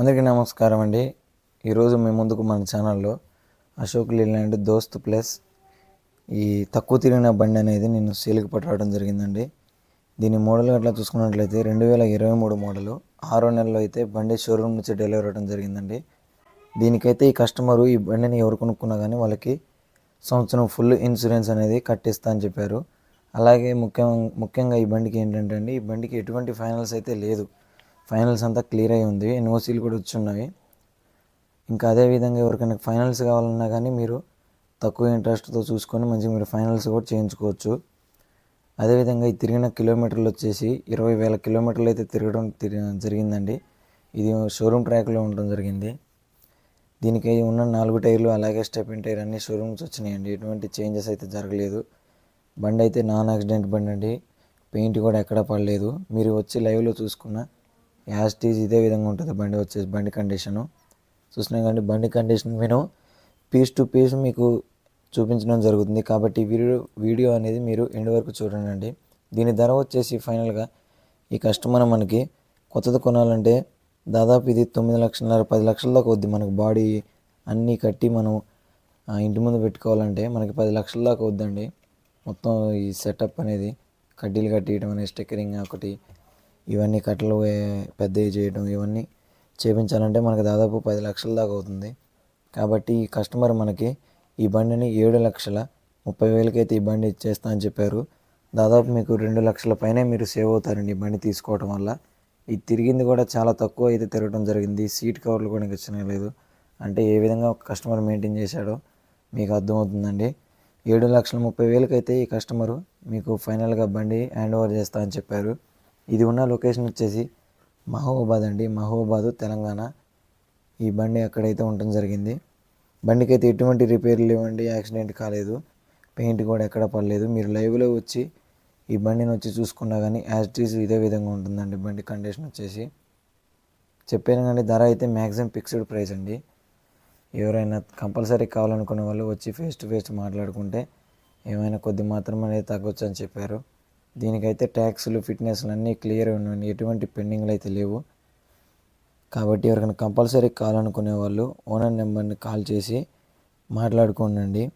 అందరికీ నమస్కారం అండి. ఈరోజు మీ ముందుకు మన ఛానల్లో అశోక్ లీలాండ్ దోస్త్ ప్లస్ ఈ తక్కువ తిరిగిన బండి అనేది నేను సేల్కి పట్టడం జరిగిందండి. దీని మోడల్ అట్లా చూసుకున్నట్లయితే రెండు వేల ఇరవై మూడు మోడలు. ఆరో నెలలో అయితే బండి షోరూమ్ నుంచి డెలివరీ అవ్వడం జరిగిందండి. దీనికైతే ఈ కస్టమరు ఈ బండిని ఎవరు కొనుక్కున్నా కానీ వాళ్ళకి సంవత్సరం ఫుల్ ఇన్సూరెన్స్ అనేది కట్టిస్తా అని చెప్పారు. అలాగే ముఖ్యం ముఖ్యంగా ఈ బండికి ఏంటంటే అండి ఈ బండికి ఎటువంటి ఫైనల్స్ అయితే లేదు. ఫైనల్స్ అంతా క్లియర్ అయి ఉంది. ఎన్ఓసీలు కూడా వచ్చి ఇంకా అదే విధంగా ఎవరికైనా ఫైనల్స్ కావాలన్నా కానీ మీరు తక్కువ ఇంట్రెస్ట్తో చూసుకొని మంచిగా మీరు ఫైనల్స్ కూడా చేయించుకోవచ్చు. అదేవిధంగా ఈ తిరిగిన కిలోమీటర్లు వచ్చేసి ఇరవై వేల కిలోమీటర్లు అయితే తిరగడం జరిగిందండి. ఇది షోరూమ్ ట్రాక్లో ఉండడం జరిగింది. దీనికి ఉన్న నాలుగు టైర్లు అలాగే స్టెపిన్ టైర్ అన్ని షోరూమ్స్ వచ్చినాయండి. ఎటువంటి చేంజెస్ అయితే జరగలేదు. బండి అయితే నాన్ యాక్సిడెంట్ బండి అండి. పెయింట్ కూడా ఎక్కడా పడలేదు. మీరు వచ్చి లైవ్లో చూసుకున్న యాస్టీజ్ ఇదే విధంగా ఉంటుంది బండి వచ్చేసి బండి కండిషను. చూసినా కానీ బండి కండిషన్ నేను పీస్ టు పీస్ మీకు చూపించడం జరుగుతుంది. కాబట్టి వీడియో వీడియో అనేది మీరు ఎండ్ వరకు చూడండి. దీని ధర వచ్చేసి ఫైనల్గా ఈ కస్టమర్ మనకి కొత్తది కొనాలంటే దాదాపు ఇది తొమ్మిది లక్షల పది లక్షల దాకా వద్ది మనకు బాడీ అన్నీ కట్టి మనం ఆ, ఇంటి ముందు పెట్టుకోవాలంటే మనకి పది లక్షల దాకా వద్దండి మొత్తం ఈ సెటప్ అనేది కడ్డీలు కట్టియడం అనేది స్టిక్కరింగ్ ఒకటి ఇవన్నీ కట్టలు పెద్దవి చేయడం ఇవన్నీ చేపించాలంటే మనకి దాదాపు పది లక్షల దాకా అవుతుంది. కాబట్టి ఈ కస్టమర్ మనకి ఈ బండిని ఏడు లక్షల ముప్పై వేలకైతే ఈ బండి ఇచ్చేస్తా అని చెప్పారు. దాదాపు మీకు రెండు లక్షల పైనే మీరు సేవ్ అవుతారండి ఈ బండి తీసుకోవడం వల్ల. ఇది తిరిగింది కూడా చాలా తక్కువ అయితే తిరగడం జరిగింది. సీట్ కవర్లు కూడా ఇంకా ఇచ్చిన లేదు. అంటే ఏ విధంగా ఒక కస్టమర్ మెయింటైన్ చేశాడో మీకు అర్థమవుతుందండి. ఏడు లక్షల ముప్పై వేలకైతే ఈ కస్టమరు మీకు ఫైనల్గా బండి హ్యాండ్ ఓవర్ చేస్తా అని చెప్పారు. ఇది ఉన్న లొకేషన్ వచ్చేసి మహబూబాద్ అండి. మహబూబాద్ తెలంగాణ. ఈ బండి అక్కడైతే ఉండటం జరిగింది బండికి అయితే ఎటువంటి రిపేర్లు లేవండి యాక్సిడెంట్ కాలేదు. పెయింట్ కూడా ఎక్కడ పడలేదు. మీరు లైవ్లో వచ్చి ఈ బండిని వచ్చి చూసుకున్నా కానీ యాజ్ టీజ్ ఇదే విధంగా ఉంటుందండి బండి కండిషన్ వచ్చేసి. చెప్పాను కానీ ధర అయితే మ్యాక్సిమం ఫిక్స్డ్ ప్రైస్ అండి. ఎవరైనా కంపల్సరీ కావాలనుకునే వాళ్ళు వచ్చి ఫేస్ టు ఫేస్ మాట్లాడుకుంటే ఏమైనా కొద్ది మాత్రం అనేది తగ్గొచ్చు అని చెప్పారు. దీనికైతే ట్యాక్స్లు ఫిట్నెస్లు అన్నీ క్లియర్ ఉన్నాయి. ఎటువంటి పెండింగ్లు అయితే లేవు. కాబట్టి ఎవరికైనా కంపల్సరీ కావాలనుకునే వాళ్ళు ఓనర్ నెంబర్ని కాల్ చేసి మాట్లాడుకోండి